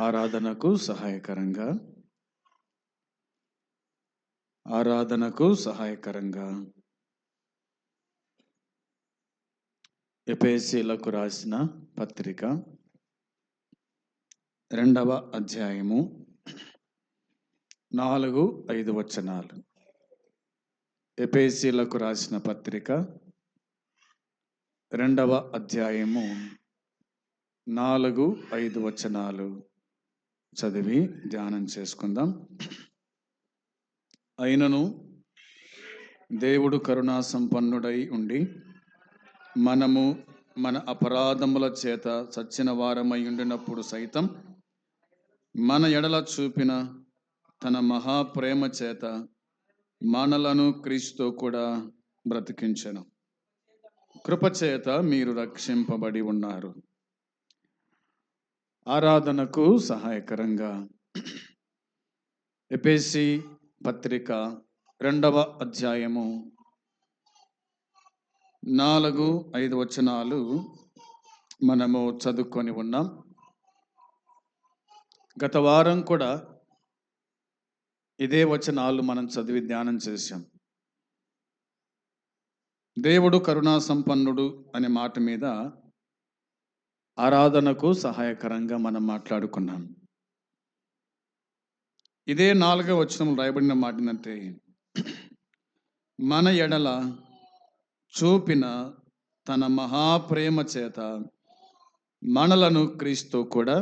ఆరాధనకు సహాయకరంగా. ఆరాధనకు సహాయకరంగా. ఎపేసీలకు రాసిన పత్రిక రెండవ అధ్యాయము నాలుగు ఐదు వచనాలు. ఎపేసీలకు రాసిన పత్రిక రెండవ అధ్యాయము నాలుగు ఐదు వచనాలు. చదివి ధ్యానం చేసుకుందాం. అయినను దేవుడు కరుణా సంపన్నుడై ఉండి మనము మన అపరాధముల చేత చచ్చిన వారమై ఉండినప్పుడు సైతం మన ఎడల చూపిన తన మహాప్రేమ చేత మనలను క్రీస్తు కూడా బ్రతికించెను. కృపచేత మీరు రక్షింపబడి ఉన్నారు. ఆరాధనకు సహాయకరంగా. ఎపేసి పత్రిక రెండవ అధ్యాయము నాలుగు ఐదు వచనాలు మనము చదువుకొని ఉన్నాం. గత వారం కూడా ఇదే వచనాలు మనం చదివి ధ్యానం చేశాం. దేవుడు కరుణా సంపన్నుడు అనే మాట మీద ఆరాధనకు సహాయకరంగా మనం మాట్లాడుకున్నాం. ఇదే నాలుగో వచనం రాయబడిన మాట ఏంటంటే మన ఎడల చూపిన తన మహాప్రేమ చేత మనలను క్రీస్తు కూడా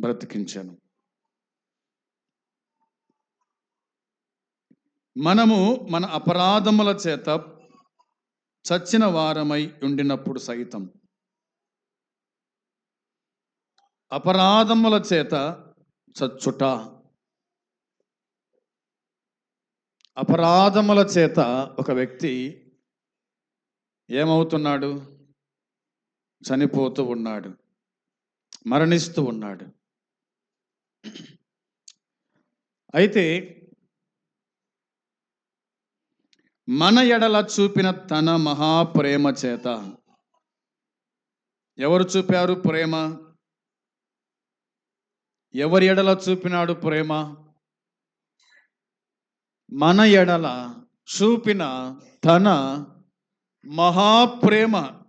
బ్రతికించాను. మనము మన అపరాధముల చేత చచ్చిన వారమై ఉండినప్పుడు సైతం అపరాధముల చేత చచ్చుట. అపరాధముల చేత ఒక వ్యక్తి ఏమవుతున్నాడు? చనిపోతూ ఉన్నాడు. మరణిస్తూ ఉన్నాడు. అయితే మన ఎడల చూపిన తన మహాప్రేమ చేత ఎవరు చూపారు ప్రేమ? ఎవరి ఎడల చూపినాడు ప్రేమ? మన ఎడల చూపిన తన మహాప్రేమ.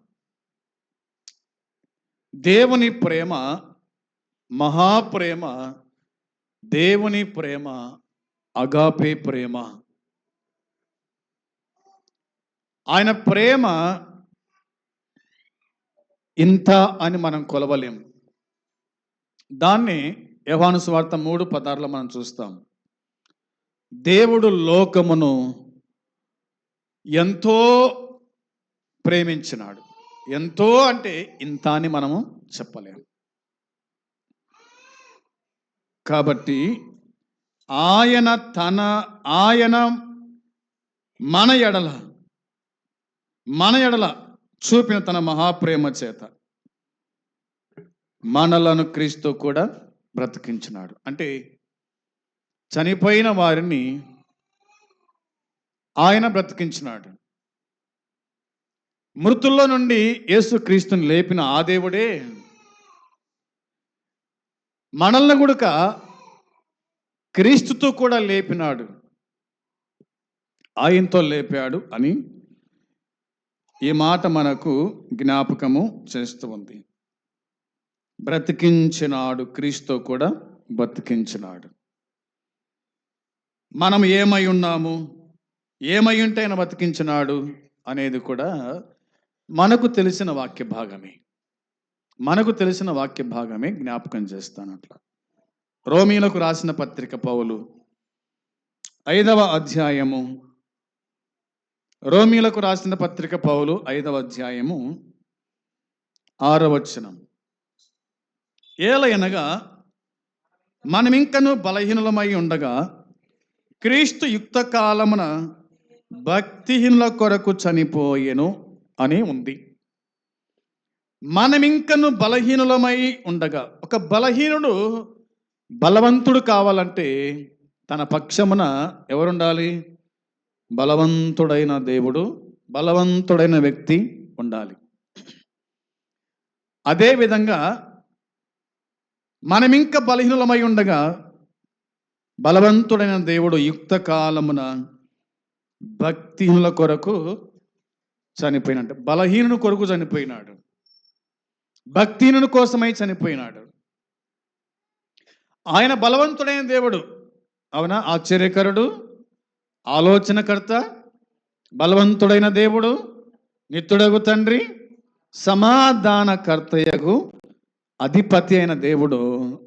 దేవుని ప్రేమ మహాప్రేమ దేవుని ప్రేమ అగాపే ప్రేమ. ఆయన ప్రేమ ఇంత అని మనం కొలవలేం. దాన్ని యవాను స్వార్థ మూడు పదార్లు మనం చూస్తాం. దేవుడు లోకమును ఎంతో ప్రేమించినాడు. ఎంతో అంటే ఇంత అని మనము చెప్పలేము. కాబట్టి ఆయన తన ఆయన మన ఎడల మన ఎడల చూపిన తన మహాప్రేమ చేత మనలను క్రీస్తు కూడా బ్రతికించినాడు. అంటే చనిపోయిన వారిని ఆయన బ్రతికించినాడు. మృతుల్లో నుండి యేసు క్రీస్తుని లేపిన ఆ దేవుడే మనల్ని గుడక క్రీస్తుతో కూడా లేపినాడు. ఆయనతో లేపాడు అని ఈ మాట మనకు జ్ఞాపకము చేస్తూ ఉంది. బ్రతికించినాడు క్రీస్తు కూడా బతికించినాడు మనం ఏమై ఉన్నాము? ఏమై ఉంటే ఆయన బతికించినాడు అనేది కూడా మనకు తెలిసిన వాక్య భాగమే. మనకు తెలిసిన వాక్య భాగమే జ్ఞాపకం చేస్తాను అట్లా. రోమీలకు రాసిన పత్రిక పౌలు ఐదవ అధ్యాయము. రోమీలకు రాసిన పత్రిక పౌలు ఐదవ అధ్యాయము ఆరవచనం ఏలయనగా మనమింకను బలహీనులమై ఉండగా క్రీస్తు యుక్త కాలమున భక్తిహీనుల కొరకు చనిపోయెను అని ఉంది. మనమింకను బలహీనులమై ఉండగా ఒక బలహీనుడు బలవంతుడు కావాలంటే తన పక్షమున ఎవరుండాలి? బలవంతుడైన దేవుడు బలవంతుడైన వ్యక్తి ఉండాలి. అదేవిధంగా మనమింక బలహీనులమై ఉండగా బలవంతుడైన దేవుడు యుక్త కాలమున భక్తిహీనుల కొరకు చనిపోయినట్టు బలహీనుని కొరకు చనిపోయినాడు. భక్తిహీనుని కోసమై చనిపోయినాడు. ఆయన బలవంతుడైన దేవుడు. అవునా? ఆశ్చర్యకరుడు ఆలోచనకర్త బలవంతుడైన దేవుడు నిత్తుడగు తండ్రి సమాధానకర్తయగు అధిపతి అయిన దేవుడు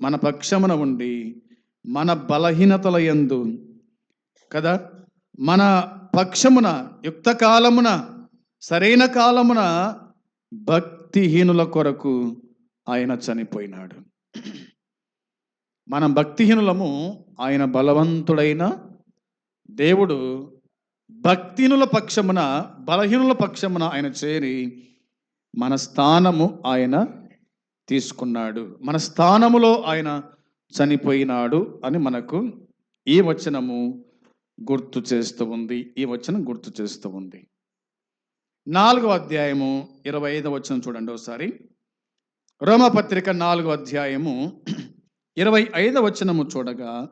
మన పక్షమున ఉండి మన బలహీనతల యందు కదా? మన పక్షమున యుక్త కాలమున సరైన కాలమున భక్తిహీనుల కొరకు ఆయన చనిపోయినాడు. మనం భక్తిహీనులము ఆయన బలవంతుడైన దేవుడు భక్తిహీనుల పక్షమున బలహీనుల పక్షమున ఆయన చేరి మన స్థానము ఆయన తీసుకున్నాడు. మన స్థానములో ఆయన చనిపోయినాడు అని మనకు ఈ వచనము గుర్తు చేస్తూ ఉంది. ఈ వచనం గుర్తు చేస్తూ ఉంది. నాలుగో అధ్యాయము ఇరవై ఐదో వచనం చూడండి ఒకసారి. రోమపత్రిక నాలుగో అధ్యాయము ఇరవై ఐదో వచనము చూడగా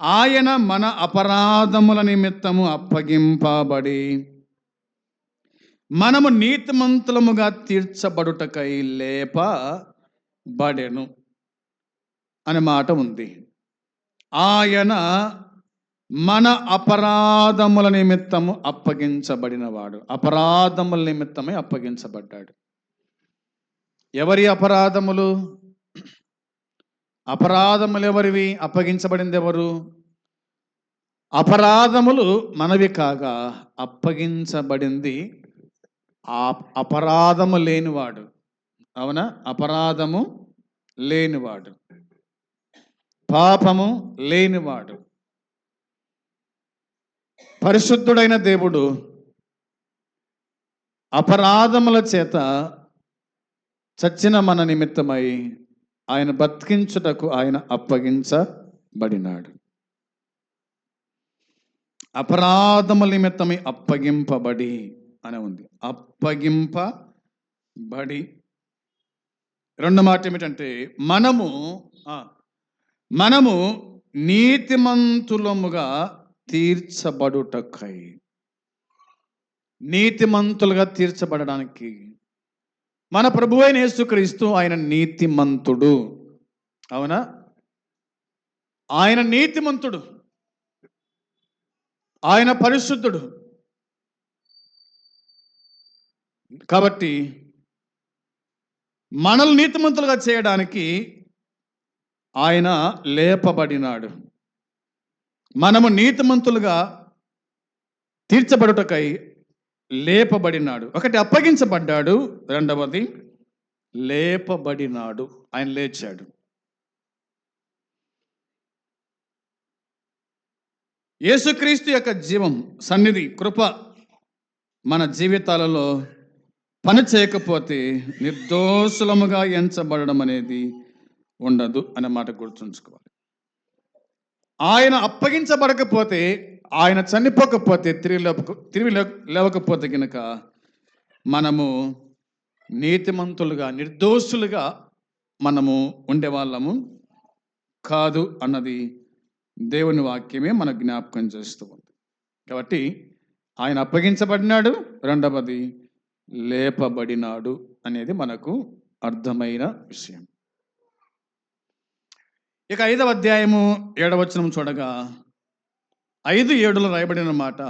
ఆయన మన అపరాధముల నిమిత్తము అప్పగింపబడి మనము నీతిమంతులముగా తీర్చబడుటకై లేప బడెను అనే మాట ఉంది. ఆయన మన అపరాధముల నిమిత్తము అప్పగించబడినవాడు. అపరాధముల నిమిత్తమే అప్పగించబడ్డాడు. ఎవరి అపరాధములు? అపరాధములు ఎవరివి? అప్పగించబడింది ఎవరు అపరాధములు మనవి కాగా అప్పగించబడింది ఆ అపరాధము లేనివాడు. అవునా? అపరాధము లేనివాడు. పాపము లేనివాడు. పరిశుద్ధుడైన దేవుడు అపరాధముల చేత చచ్చిన మన నిమిత్తమై ఆయన బతికించుటకు ఆయన అప్పగించబడినాడు. అపరాధముల నిమిత్తమై అప్పగింపబడి అని ఉంది. అప్పగింపబడి రెండు మాట ఏమిటంటే మనము మనము నీతిమంతులముగా తీర్చబడుటకై. నీతిమంతులుగా తీర్చబడడానికి. మన ప్రభు అయిన యేసుక్రీస్తు ఆయన నీతిమంతుడు. అవునా? ఆయన నీతిమంతుడు. ఆయన పరిశుద్ధుడు. కాబట్టి మనల్ని నీతిమంతులుగా చేయడానికి ఆయన లేపబడినాడు. మనము నీతిమంతులుగా తీర్చబడుటకై లేపబడినాడు. ఒకటి అప్పగించబడ్డాడు. రెండవది లేపబడినాడు. ఆయన లేచాడు. యేసుక్రీస్తు యొక్క జీవం సన్నిధి కృప మన జీవితాలలో పని చేయకపోతే నిర్దోషులముగా ఎంచబడడం అనేది ఉండదు అనే మాట గుర్తుంచుకోవాలి. ఆయన అప్పగించబడకపోతే ఆయన చనిపోకపోతే తిరిగి లేపక తిరిగి లేవకపోతే కనుక మనము నీతిమంతులుగా నిర్దోషులుగా మనము ఉండేవాళ్ళము కాదు అన్నది దేవుని వాక్యమే మన జ్ఞాపకం చేస్తూ ఉంది. కాబట్టి ఆయన అప్పగించబడినాడు. రెండవది లేపబడినాడు అనేది మనకు అర్థమైన విషయం. ఇక ఐదవ అధ్యాయము ఏడవచనం చూడగా ఐదు ఏడులో రాయబడిన మాట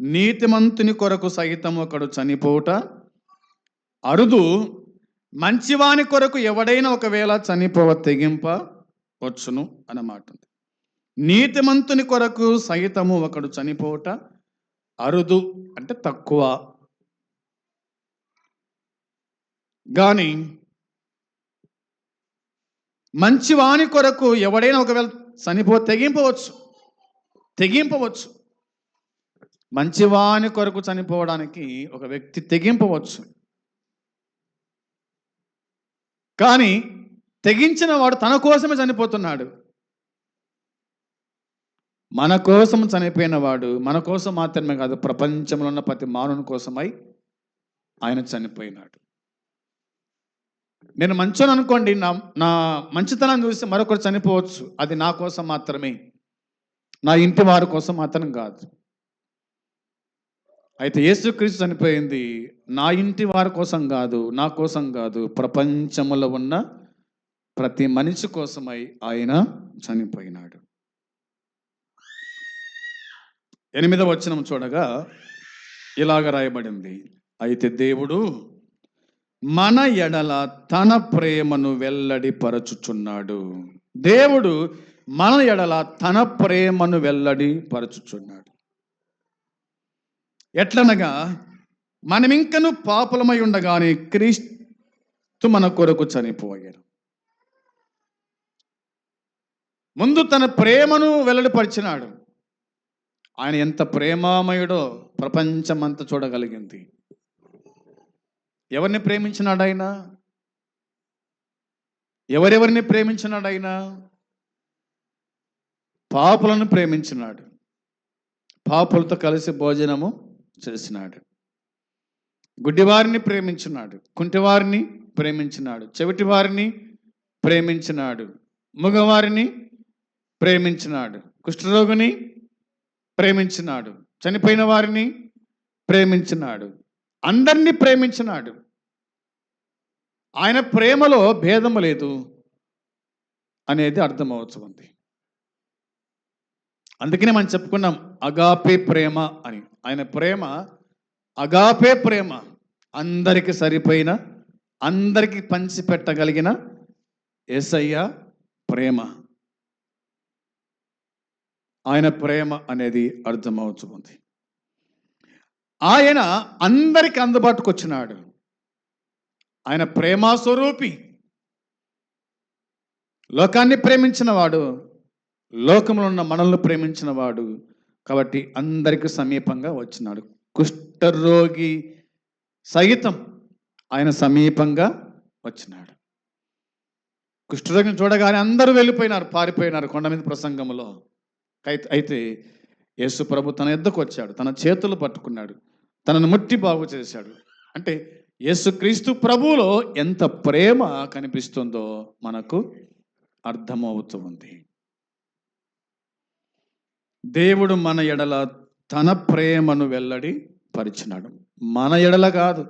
నీతిమంతుని కొరకు సైతం ఒకడు చనిపోవుట అరుదు మంచివాని కొరకు ఎవడైనా ఒకవేళ చనిపోవ తెగింప వచ్చును అన్నమాట నీతిమంతుని కొరకు సైతము ఒకడు చనిపోవుట అరుదు అంటే తక్కువ కానీ మంచివాని కొరకు ఎవడైనా ఒకవేళ చనిపో తెగింపవచ్చు. తెగింపవచ్చు. మంచివాని కొరకు చనిపోవడానికి ఒక వ్యక్తి తెగింపవచ్చు. కానీ తెగించిన వాడు తన కోసమే చనిపోతున్నాడు. మన కోసం చనిపోయిన వాడు మన కోసం మాత్రమే కాదు ప్రపంచంలో ఉన్న ప్రతి మానవుని కోసమై ఆయన చనిపోయినాడు. నేను మంచోని అనుకోండి నా నా మంచితనాన్ని చూసి మరొకరు చనిపోవచ్చు. అది నా కోసం మాత్రమే. నా ఇంటి వారి కోసం మాత్రం కాదు. అయితే యేసుక్రీస్తు చనిపోయింది. నా ఇంటి వారి కోసం కాదు నా కోసం కాదు. ప్రపంచంలో ఉన్న ప్రతి మనిషి కోసమై ఆయన చనిపోయినాడు. ఎనిమిదవ వచనం చూడగా ఇలాగ రాయబడింది. అయితే దేవుడు మన ఎడల తన ప్రేమను వెల్లడి పరచుచున్నాడు దేవుడు మన ఎడల తన ప్రేమను వెల్లడి పరచుచున్నాడు ఎట్లనగా మనమింకను పాపులమై ఉండగానే క్రీస్తు మన కొరకు చనిపోయాడు ముందు తన ప్రేమను వెల్లడిపరిచినాడు. ఆయన ఎంత ప్రేమామయుడో ప్రపంచమంతా చూడగలిగింది. ఎవరిని ప్రేమించినాడు ఆయన ఎవరెవరిని ప్రేమించినాడు ఆయన పాపులను ప్రేమించినాడు. పాపులతో కలిసి భోజనము చేసినాడు. గుడ్డివారిని ప్రేమించినాడు. కుంటివారిని ప్రేమించినాడు. చెవిటి వారిని ప్రేమించినాడు. మగవారిని ప్రేమించినాడు. కుష్ఠరోగిని ప్రేమించినాడు. చనిపోయిన వారిని ప్రేమించినాడు. అందరినీ ప్రేమించినాడు. ఆయన ప్రేమలో భేదము లేదు అనేది అర్థమవుతుంది. అందుకనే మనం చెప్పుకున్నాం అగాపే ప్రేమ అని. ఆయన ప్రేమ అగాపే ప్రేమ అందరికి సరిపోయిన అందరికి పంచిపెట్టగలిగిన ఎసయ్య ప్రేమ. ఆయన ప్రేమ అనేది అర్థమవుతుంది. ఆయన అందరికి అందుబాటుకు వచ్చినాడు. ఆయన ప్రేమాస్వరూపి లోకాన్ని ప్రేమించినవాడు లోకంలో ఉన్న మనల్ని ప్రేమించినవాడు కాబట్టి అందరికి సమీపంగా వచ్చినాడు. కుష్ఠరోగి సహితం ఆయన సమీపంగా వచ్చినాడు. కుష్ఠరోగిని చూడగానే అందరూ వెళ్ళిపోయినారు పారిపోయినారు కొండ మీద ప్రసంగంలో. అయితే అయితే యేసు ప్రభు తన ఎద్దకు వచ్చాడు తన చేతులు పట్టుకున్నాడు. తనను ముట్టి బాగు చేశాడు. అంటే యేసుక్రీస్తు ప్రభువులో ఎంత ప్రేమ కనిపిస్తుందో మనకు అర్థమవుతూ ఉంది. దేవుడు మన ఎడల తన ప్రేమను వెల్లడి పరిచినాడు. మన ఎడల కాదు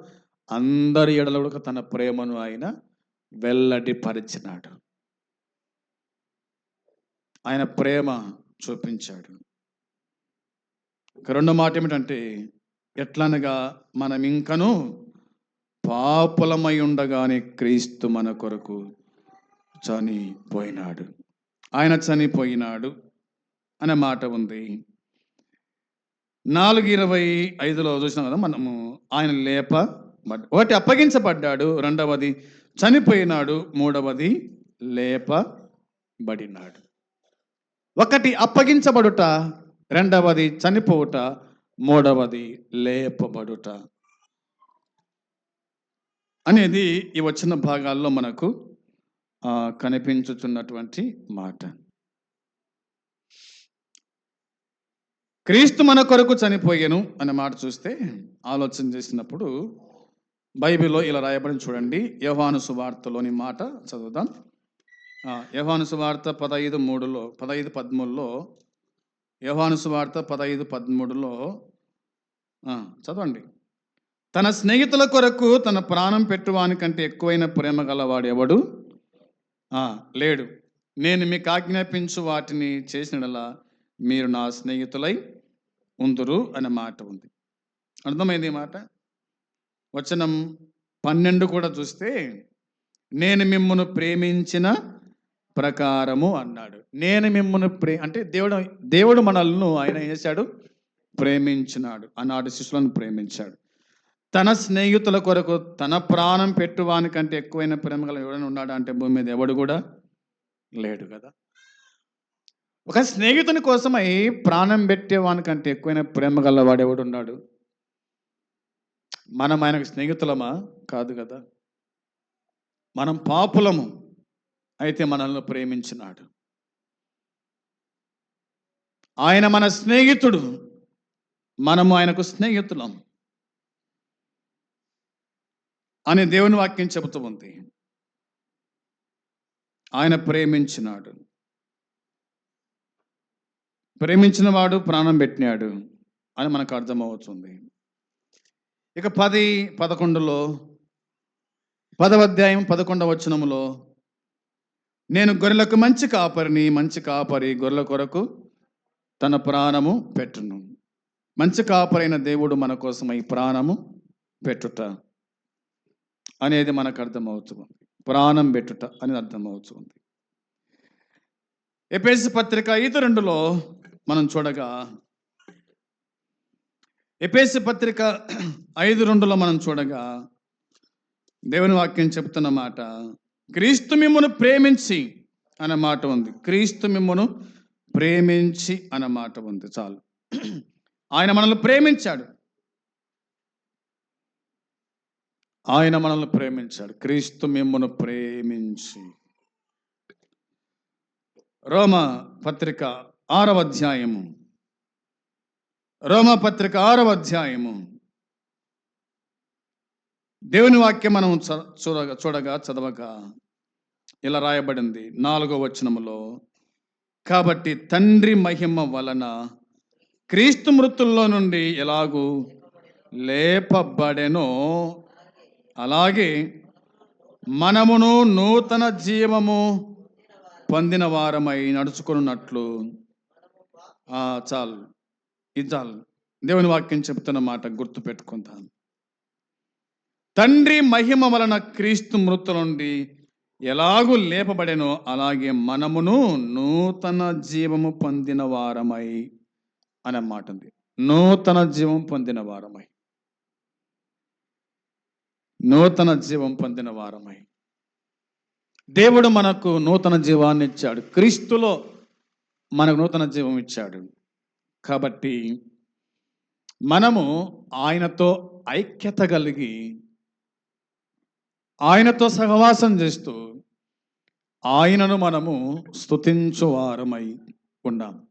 అందరి ఎడల కూడా తన ప్రేమను ఆయన వెల్లడి పరిచినాడు. ఆయన ప్రేమ చూపించాడు. ఇక రెండో మాట ఏమిటంటే ఎట్లనగా మనం ఇంకను పాపులమై ఉండగానే క్రీస్తు మన కొరకు చనిపోయినాడు. ఆయన చనిపోయినాడు అనే మాట ఉంది. నాలుగు ఇరవై ఐదులో చూసినాం కదా మనము ఆయన లేప ఒకటి అప్పగించబడ్డాడు రెండవది చనిపోయినాడు మూడవది లేపబడినాడు. ఒకటి అప్పగించబడుట రెండవది చనిపోవుట మూడవది లేపబడుట. అనేది ఈ వచ్చిన భాగాల్లో మనకు కనిపించుతున్నటువంటి కనిపించుచున్నటువంటి మాట. క్రీస్తు మన కొరకు చనిపోయాను అనే మాట చూస్తే ఆలోచన చేసినప్పుడు బైబిల్లో ఇలా రాయబడి చూడండి. యోహాను సువార్తలోని మాట చదువుదాం. ఆ, సువార్త పదహైదు మూడులో పదహైదు పదమూడులో యోహాను సువార్త పదహైదు పదమూడులో చదవండి. తన స్నేహితుల కొరకు తన ప్రాణం పెట్టువాని కంటే ఎక్కువైన ప్రేమ గలవాడు ఎవడు? లేడు. నేను మీకు ఆజ్ఞాపించు వాటిని చేసినలా మీరు నా స్నేహితులై ఉందురు అనే మాట ఉంది. అర్థమైంది ఈ మాట? వచనం పన్నెండు కూడా చూస్తే నేను మిమ్మను ప్రేమించిన ప్రకారము అన్నాడు. నేను మిమ్మల్ని ప్రే అంటే దేవుడు దేవుడు మనల్ని ఆయన చేశాడు? ప్రేమించినాడు. ఆనాడు శిష్యులను ప్రేమించాడు. తన స్నేహితుల కొరకు తన ప్రాణం పెట్టువానికంటే ఎక్కువైన ప్రేమ గల ఎవడైనా ఉన్నాడు? అంటే భూమి మీద ఎవడు కూడా లేడు కదా. ఒక స్నేహితుని కోసమై ప్రాణం పెట్టేవానికంటే ఎక్కువైన ప్రేమ గలవాడు ఎవడు ఉన్నాడు? మనం ఆయనకు స్నేహితులమా? కాదు కదా. మనం పాపులము. అయితే మనల్ని ప్రేమించినాడు. ఆయన మన స్నేహితుడు. మనము ఆయనకు స్నేహితులం అని దేవుని వాక్యం చెబుతూ ఉంది. ఆయన ప్రేమించినాడు. ప్రేమించిన వాడు ప్రాణం పెట్టినాడు అని మనకు అర్థమవుతుంది. ఇక పది పదకొండులో పదవ అధ్యాయం పదకొండవ వచనములో నేను గొర్రెలకు మంచి కాపరిని మంచి కాపరి గొర్రెల కొరకు తన ప్రాణము పెట్టును. మంచి కాపరైన దేవుడు మన కోసం ఈ ప్రాణము పెట్టుట అనేది మనకు అర్థమవుతుంది. ప్రాణం పెట్టుట అనేది అర్థమవుతుంది. ఎపేసి పత్రిక ఐదు రెండులో మనం చూడగా ఎపేసి పత్రిక ఐదు రెండులో మనం చూడగా దేవుని వాక్యం చెప్తున్న మాట క్రీస్తు మిమ్మను ప్రేమించి అన్న మాట ఉంది. క్రీస్తు మిమ్మను ప్రేమించి అన్న మాట ఉంది. చాలు. ఆయన మనల్ని ప్రేమించాడు. ఆయన మనల్ని ప్రేమించాడు. క్రీస్తు మిమ్మను ప్రేమించి. రోమ పత్రిక ఆరవ అధ్యాయము. రోమ పత్రిక ఆరవ అధ్యాయము. దేవుని వాక్యం మనం చ- చూడగా చూడగా చదవగా ఇలా రాయబడింది. నాలుగో వచనములో కాబట్టి తండ్రి మహిమ వలన క్రీస్తు మృతుల్లో నుండి ఎలాగూ లేపబడెనో అలాగే మనమును నూతన జీవము పొందిన వారమై నడుచుకున్నట్లు ఆ, చాలు. ఇది చాలు. దేవుని వాక్యం చెప్తున్న మాట గుర్తు పెట్టుకుంటాను తండ్రి మహిమ వలన క్రీస్తు మృతుల నుండి ఎలాగూ లేపబడెనో అలాగే మనమును నూతన జీవము పొందిన వారమై అనే మాట ఉంది. నూతన జీవం పొందిన వారమై. నూతన జీవం పొందిన వారమై. దేవుడు మనకు నూతన జీవాన్ని ఇచ్చాడు. క్రీస్తులో మనకు నూతన జీవం ఇచ్చాడు. కాబట్టి మనము ఆయనతో ఐక్యత కలిగి ఆయనతో సహవాసం చేస్తూ ఆయనను మనము స్తుతించు వారమై ఉన్నాం.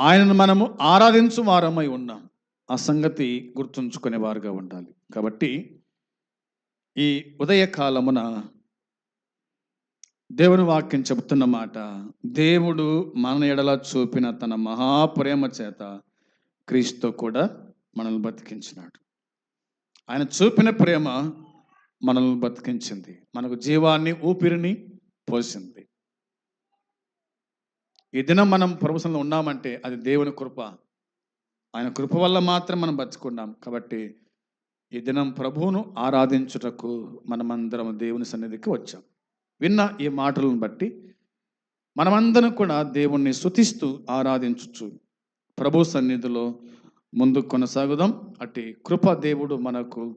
ఆయనను మనము ఆరాధించు వారమై ఉన్నాం. ఆ సంగతి గుర్తుంచుకునే వారుగా ఉండాలి. కాబట్టి ఈ ఉదయకాలమున దేవుని వాక్యం చెబుతున్న మాట దేవుడు మన ఎడల చూపిన తన మహాప్రేమ చేత క్రీస్తు కూడా మనల్ని బతికించినాడు. ఆయన చూపిన ప్రేమ మనల్ని బతికించింది. మనకు జీవాన్ని ఊపిరిని పోసింది. ఈ దినం మనం ప్రభుత్వంలో ఉన్నామంటే అది దేవుని కృప. ఆయన కృప వల్ల మాత్రం మనం బతుకున్నాం. కాబట్టి ఈ దినం ప్రభువును ఆరాధించుటకు మనమందరం దేవుని సన్నిధికి వచ్చాం. విన్న ఈ మాటలను బట్టి మనమందరం కూడా దేవుణ్ణి స్తుతిస్తూ ఆరాధించచ్చు ప్రభు సన్నిధిలో ముందు కొనసాగుదాం. అట్టి కృప దేవుడు మనకు